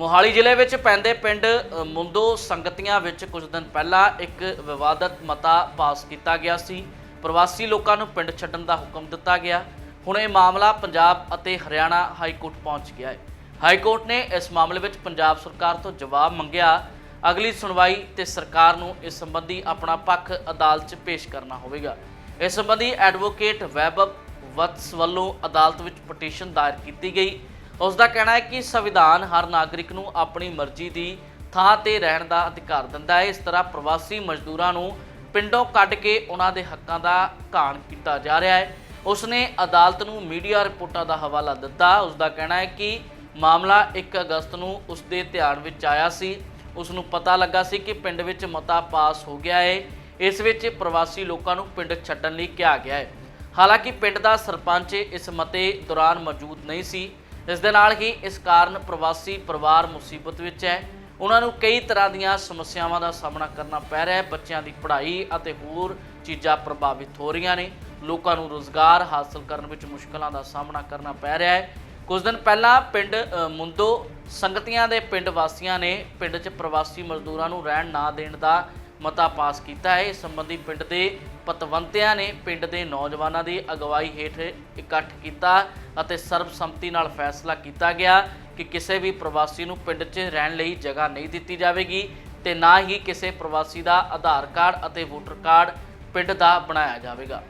ਮੋਹਾਲੀ ਜ਼ਿਲ੍ਹੇ ਵਿੱਚ ਪੈਂਦੇ ਪਿੰਡ ਅ, ਮੁੰਦੋ ਸੰਗਤੀਆਂ ਵਿੱਚ ਕੁਝ ਦਿਨ ਪਹਿਲਾਂ ਇੱਕ ਵਿਵਾਦਤ ਮਤਾ ਪਾਸ ਕੀਤਾ ਗਿਆ ਸੀ। ਪ੍ਰਵਾਸੀ ਲੋਕਾਂ ਨੂੰ ਪਿੰਡ ਛੱਡਣ ਦਾ ਹੁਕਮ ਦਿੱਤਾ ਗਿਆ। ਹੁਣ ਇਹ ਮਾਮਲਾ ਪੰਜਾਬ ਅਤੇ ਹਰਿਆਣਾ ਹਾਈ ਕੋਰਟ ਪਹੁੰਚ ਗਿਆ ਹੈ। ਹਾਈ ਕੋਰਟ ਨੇ ਇਸ ਮਾਮਲੇ ਵਿੱਚ ਪੰਜਾਬ ਸਰਕਾਰ ਤੋਂ ਜਵਾਬ ਮੰਗਿਆ। ਅਗਲੀ ਸੁਣਵਾਈ ਤੇ ਸਰਕਾਰ ਨੂੰ ਇਸ ਸੰਬੰਧੀ ਆਪਣਾ ਪੱਖ ਅਦਾਲਤ 'ਚ ਪੇਸ਼ ਕਰਨਾ ਹੋਵੇਗਾ। ਇਸ ਸੰਬੰਧੀ ਐਡਵੋਕੇਟ ਵੈਭਵ ਵਤਸ ਵੱਲੋਂ ਅਦਾਲਤ ਵਿੱਚ ਪਟੀਸ਼ਨ ਦਾਇਰ ਕੀਤੀ ਗਈ। ਉਸ ਦਾ ਕਹਿਣਾ ਹੈ ਕਿ ਸੰਵਿਧਾਨ ਹਰ ਨਾਗਰਿਕ ਨੂੰ ਆਪਣੀ ਮਰਜ਼ੀ ਦੀ ਥਾਂ ਤੇ ਰਹਿਣ ਦਾ ਅਧਿਕਾਰ ਦਿੰਦਾ ਹੈ। ਇਸ ਤਰ੍ਹਾਂ ਪ੍ਰਵਾਸੀ ਮਜ਼ਦੂਰਾਂ ਨੂੰ ਪਿੰਡੋਂ ਕੱਢ ਕੇ ਉਹਨਾਂ ਦੇ ਹੱਕਾਂ ਦਾ ਘਾਣ ਕੀਤਾ ਜਾ ਰਿਹਾ ਹੈ। ਉਸਨੇ ਅਦਾਲਤ ਨੂੰ ਮੀਡੀਆ ਰਿਪੋਰਟਾਂ ਦਾ ਹਵਾਲਾ ਦਿੱਤਾ। ਉਸ ਦਾ ਕਹਿਣਾ ਹੈ ਕਿ ਮਾਮਲਾ 1 ਅਗਸਤ ਨੂੰ ਉਸ ਦੇ ਧਿਆਨ ਵਿੱਚ ਆਇਆ ਸੀ। ਉਸ ਨੂੰ ਪਤਾ ਲੱਗਾ ਸੀ ਕਿ ਪਿੰਡ ਵਿੱਚ ਮਤਾ ਪਾਸ ਹੋ ਗਿਆ ਹੈ। ਇਸ ਵਿੱਚ ਪ੍ਰਵਾਸੀ ਲੋਕਾਂ ਨੂੰ ਪਿੰਡ ਛੱਡਣ ਲਈ ਕਿਹਾ ਗਿਆ ਹੈ। ਹਾਲਾਂਕਿ ਪਿੰਡ ਦਾ ਸਰਪੰਚ ਇਸ ਮਤੇ ਦੌਰਾਨ ਮੌਜੂਦ ਨਹੀਂ ਸੀ। ਇਸ ਦੇ ਨਾਲ ਹੀ ਇਸ ਕਾਰਨ ਪ੍ਰਵਾਸੀ ਪਰਿਵਾਰ ਮੁਸੀਬਤ ਵਿੱਚ ਹੈ। ਉਹਨਾਂ ਨੂੰ ਕਈ ਤਰ੍ਹਾਂ ਦੀਆਂ ਸਮੱਸਿਆਵਾਂ ਦਾ ਸਾਹਮਣਾ ਕਰਨਾ ਪੈ ਰਿਹਾ ਹੈ। ਬੱਚਿਆਂ ਦੀ ਪੜ੍ਹਾਈ ਅਤੇ ਹੋਰ ਚੀਜ਼ਾਂ ਪ੍ਰਭਾਵਿਤ ਹੋ ਰਹੀਆਂ ਨੇ। ਲੋਕਾਂ ਨੂੰ ਰੋਜ਼ਗਾਰ ਹਾਸਲ ਕਰਨ ਵਿੱਚ ਮੁਸ਼ਕਲਾਂ ਦਾ ਸਾਹਮਣਾ ਕਰਨਾ ਪੈ ਰਿਹਾ ਹੈ। ਕੁਝ ਦਿਨ ਪਹਿਲਾਂ ਪਿੰਡ ਅ, ਮੁੰਦੋ ਸੰਗਤੀਆਂ ਦੇ ਪਿੰਡ ਵਾਸੀਆਂ ਨੇ ਪਿੰਡ 'ਚ ਪ੍ਰਵਾਸੀ ਮਜ਼ਦੂਰਾਂ ਨੂੰ ਰਹਿਣ ਨਾ ਦੇਣ ਦਾ ਮਤਾ ਪਾਸ ਕੀਤਾ ਹੈ। ਇਸ ਸੰਬੰਧੀ ਪਿੰਡ ਦੇ ਪਤਵੰਤਿਆਂ ਨੇ ਪਿੰਡ ਦੇ ਨੌਜਵਾਨਾਂ ਦੀ ਅਗਵਾਈ ਹੇਠ ਇਕੱਠ ਕੀਤਾ ਅਤੇ ਸਰਬਸੰਮਤੀ ਨਾਲ ਫੈਸਲਾ ਕੀਤਾ ਗਿਆ ਕਿ ਕਿਸੇ ਵੀ ਪ੍ਰਵਾਸੀ ਨੂੰ ਪਿੰਡ 'ਚ ਰਹਿਣ ਲਈ ਜਗ੍ਹਾ ਨਹੀਂ ਦਿੱਤੀ ਜਾਵੇਗੀ ਤੇ ਨਾ ਹੀ ਕਿਸੇ ਪ੍ਰਵਾਸੀ ਦਾ ਆਧਾਰ ਕਾਰਡ ਅਤੇ ਵੋਟਰ ਕਾਰਡ ਪਿੰਡ ਦਾ ਬਣਾਇਆ ਜਾਵੇਗਾ।